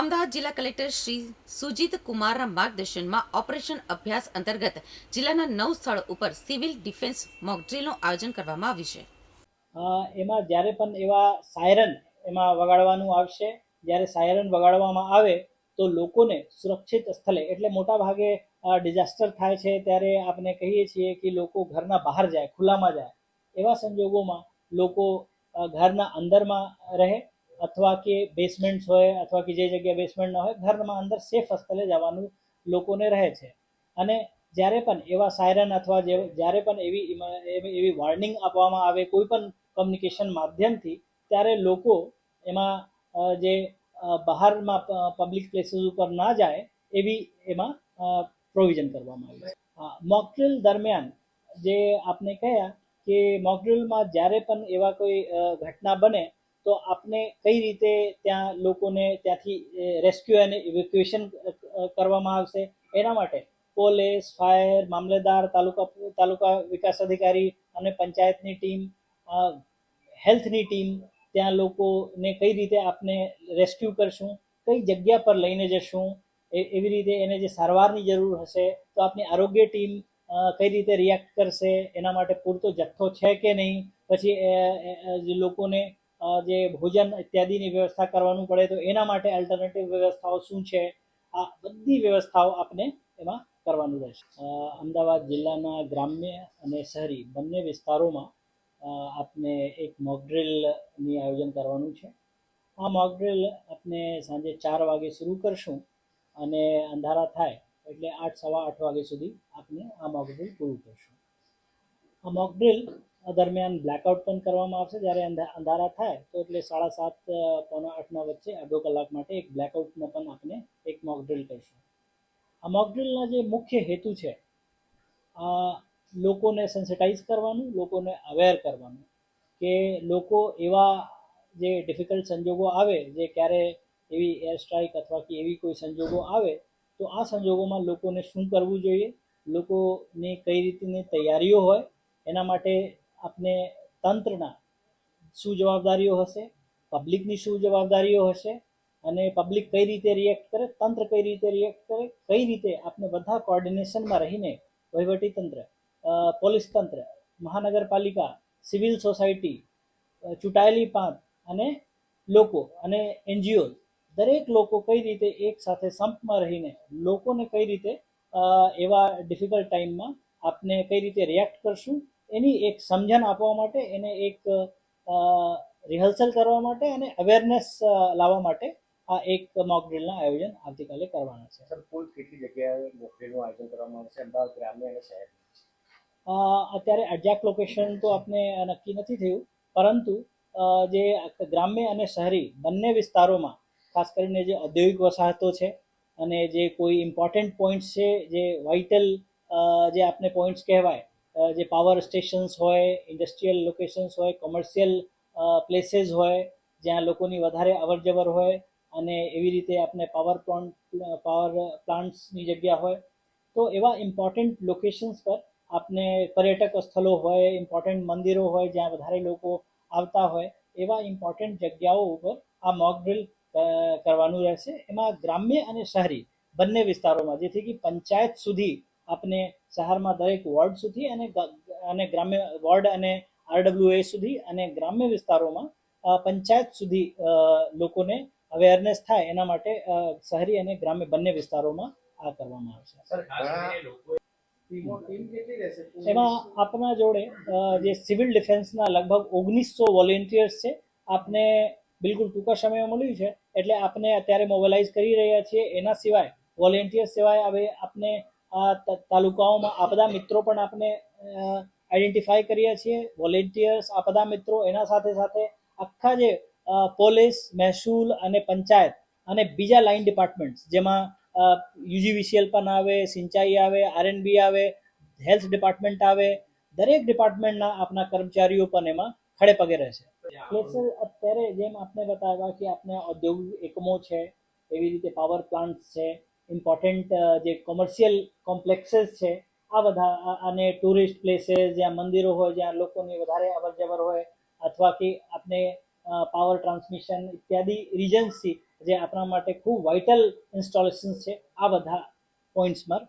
અમદાવાદ જિલ્લા કલેક્ટર શ્રી સુજીત કુમારના માર્ગદર્શનમાં ઓપરેશન અભ્યાસ અંતર્ગત જિલ્લાના નવ સ્થળ ઉપર સિવિલ ડિફેન્સ મોકડ્રીલનું આયોજન કરવામાં આવ્યું છે. એમાં જ્યારે પણ એવા સાયરન એમાં વગાડવાનું આવશે, જ્યારે સાયરન વગાડવામાં આવે તો લોકોને સુરક્ષિત સ્થળે, એટલે મોટા ભાગે ડિઝાસ્ટર થાય છે ત્યારે આપણે કહીએ છીએ કે લોકો ઘરના બહાર જાય, ખુલ્લામાં જાય. એવા સંજોગોમાં લોકો ઘરના અંદરમાં રહે અથવા કે બેસમેન્ટ હોય અથવા કે જે જગ્યાએ બેસમેન્ટ ન હોય, ઘરમાં અંદર સેફ સ્થળે જવાનું લોકોને રહે છે. અને જ્યારે પણ એવા સાયરન અથવા જ્યારે પણ એવી એવી વોર્નિંગ આપવામાં આવે કોઈ પણ કમ્યુનિકેશન માધ્યમથી, ત્યારે લોકો એમાં જે બહારમાં પબ્લિક પ્લેસીસ ઉપર ના જાય એવી એમાં પ્રોવિઝન કરવામાં આવે છે. મોકડ્રીલ દરમિયાન જે આપને કહ્યા કે મોકડ્રીલમાં જ્યારે પણ એવા કોઈ ઘટના બને તો આપને કઈ રીતે ત્યાં લોકોને ત્યાંથી રેસ્ક્યુ અને ઇવેક્યુએશન કરવામાં આવશે? એના માટે પોલીસ, ફાયર, મામલેદાર, તાલુકા તાલુકા વિકાસ અધિકારી અને પંચાયતની ટીમ હેલ્થની ટીમ, ત્યાં લોકોને કઈ રીતે આપને રેસ્ક્યુ કરશું, કઈ જગ્યા પર લઈને જશું એવી રીતે એને જે સારવારની જરૂર હશે, તો આપની આરોગ્ય ટીમ કઈ રીતે રિએક્ટ કરશે, એના માટે પૂરતો જથ્થો છે કે નહીં? પછી લોકોને જે ભોજન ઇત્યાદિની વ્યવસ્થા કરવાનું પડે તો એના માટે અલ્ટરનેટિવ વ્યવસ્થાઓ શું છે? આ બધી વ્યવસ્થાઓ આપને એમાં કરવાનું રહેશે. અમદાવાદ જિલ્લાના ગ્રામ્ય અને શહેરી બંને વિસ્તારોમાં આપને એક મોકડ્રિલની આયોજન કરવાનું છે. આ મોકડ્રિલ આપને સાંજે ચાર વાગે શરૂ કરશું અને અંધારા થાય એટલે આઠ સવા આઠ વાગે સુધી આપને આ મોકડ્રિલ પૂરું કરશું. આ મોકડ્રીલ દરમિયાન બ્લેકઆઉટ પણ કરવામાં આવશે. જ્યારે અંધા- અંધારા થાય, તો એટલે સાડા સાત પોણા આઠના વચ્ચે અડધો કલાક માટે એક બ્લેકઆઉટનો પણ આપણે એક મોકડ્રીલ કહીશું. આ મોકડ્રીલના જે મુખ્ય હેતુ છે લોકોને સેન્સિટાઈઝ કરવાનું, લોકોને અવેર કરવાનું કે લોકો એવા જે ડિફિકલ્ટ સંજોગો આવે, જે ક્યારે એવી એર સ્ટ્રાઇક અથવા કે એવી કોઈ સંજોગો આવે, તો આ સંજોગોમાં લોકોને શું કરવું જોઈએ, લોકોની કઈ રીતની તૈયારીઓ હોય, એના માટે આપણે તંત્રના શું જવાબદારીઓ હશે, પબ્લિકની શું જવાબદારીઓ હશે અને પબ્લિક કઈ રીતે રિએક્ટ કરે, તંત્ર કઈ રીતે રિએક્ટ કરે, કઈ રીતે આપણે બધા કોર્ડિનેશનમાં રહીને વહીવટી તંત્ર પોલીસ તંત્ર, મહાનગરપાલિકા સિવિલ સોસાયટી ચૂંટાયેલી પાંચ અને લોકો અને એનજીઓ દરેક લોકો કઈ રીતે એક સાથે સંપમાં રહીને લોકોને કઈ રીતે એવા ડિફિકલ્ટ ટાઈમમાં આપને કઈ રીતે રિએક્ટ કરશું એની એક સમજણ આપવા માટે એને એક રિહર્સલ કરવા માટે અને અવેરનેસ લાવવા માટે આ એક મોક ડ્રિલના આયોજન આવતીકાલે કરવાના છે. સર કુલ કેટલી જગ્યાએ મોકડ્રીલનું આયોજન કરવામાં આવશે અમદાવાદ ગ્રામ્ય અને શહેર? અત્યારે એક્ઝેક્ટ લોકેશન તો આપને નક્કી નથી થયું પરંતુ જે ગ્રામ્ય અને શહેરી બંને વિસ્તારોમાં ખાસ કરીને જે ઔદ્યોગિક વસાહતો છે અને જે કોઈ ઇમ્પોર્ટન્ટ પોઈન્ટ્સ છે જે વાઇટલ જે આપને પોઈન્ટ્સ કહેવાય જે પાવર સ્ટેશન્સ હોય ઇન્ડસ્ટ્રીયલ લોકેશન્સ હોય કોમર્શિયલ પ્લેસીસ હોય, જ્યાં લોકોની વધારે અવરજવર હોય અને એવી રીતે આપણે પાવર પ્લાન્ટ પાવર પ્લાન્ટ્સની જગ્યા હોય, તો એવા ઇમ્પોર્ટન્ટ લોકેશન્સ પર આપને પર્યટક સ્થળો હોય ઇમ્પોર્ટન્ટ મંદિરો હોય, જ્યાં વધારે લોકો આવતા હોય, એવા ઇમ્પોર્ટન્ટ જગ્યાઓ ઉપર આ મોક ડ્રિલ કરવાનું રહેશે. એમાં ગ્રામ્ય અને શહેરી બંને વિસ્તારોમાં, જેથી કે પંચાયત સુધી આપને શહેરમાં દરેક વોર્ડ સુધી અને અને ગ્રામ્ય વોર્ડ અને આરડબ્લ્યુએ સુધી અને ગ્રામ્ય વિસ્તારોમાં અ, પંચાયત સુધી લોકોને અવેરનેસ થાય એના માટે શહેરી અને ગ્રામ્ય બંને વિસ્તારોમાં આ કરવામાં આવશે સર ઘણા ટીમો ટીમ કેટલી રહેશે? એમાં આપણા જોડે જે સિવિલ ડિફેન્સના લગભગ ઓગણીસો વોલેન્ટિયર્સ છે આપને બિલકુલ ટૂંકા સમયમાં મળ્યું છે એટલે આપને અત્યારે મોબિલાઇઝ કરી રહ્યા છીએ. એના સિવાય વોલેન્ટિયર સિવાય હવે આપને આ તાલુકાઓમાં આપદા મિત્રો પણ આપણે આઈડેન્ટિફાઈ કરીએ છીએ. વોલેન્ટિયર્સ આપદા મિત્રો એના સાથે સાથે આખા જે પોલીસ, મહેસૂલ અને પંચાયત અને બીજા લાઇન ડિપાર્ટમેન્ટ્સ જેમાં યુજીવીસીએલ પણ આવે, સિંચાઈ આવે આરએનબી આવે હેલ્થ ડિપાર્ટમેન્ટ આવે, દરેક ડિપાર્ટમેન્ટના આપના કર્મચારીઓ પણ એમાં ખડે પગે રહેશે અત્યારે જેમ આપને બતાવ્યા કે આપણે ઔદ્યોગિક એકમો છે, એવી રીતે પાવર પ્લાન્ટ્સ છે ઇમ્પોર્ટન્ટ જે કોમર્શિયલ કોમ્પ્લેક્સીસ છે, આ બધા અને ટુરિસ્ટ પ્લેસીસ જ્યાં મંદિરો હોય, જ્યાં લોકોની વધારે અવર જવર હોય, અથવા કે આપણે પાવર ટ્રાન્સમિશન ઇત્યાદિ રિજન્સથી જે આપણા માટે ખૂબ વાઇટલ ઇન્સ્ટોલેશન્સ છે, આ બધા પોઈન્ટ્સમાં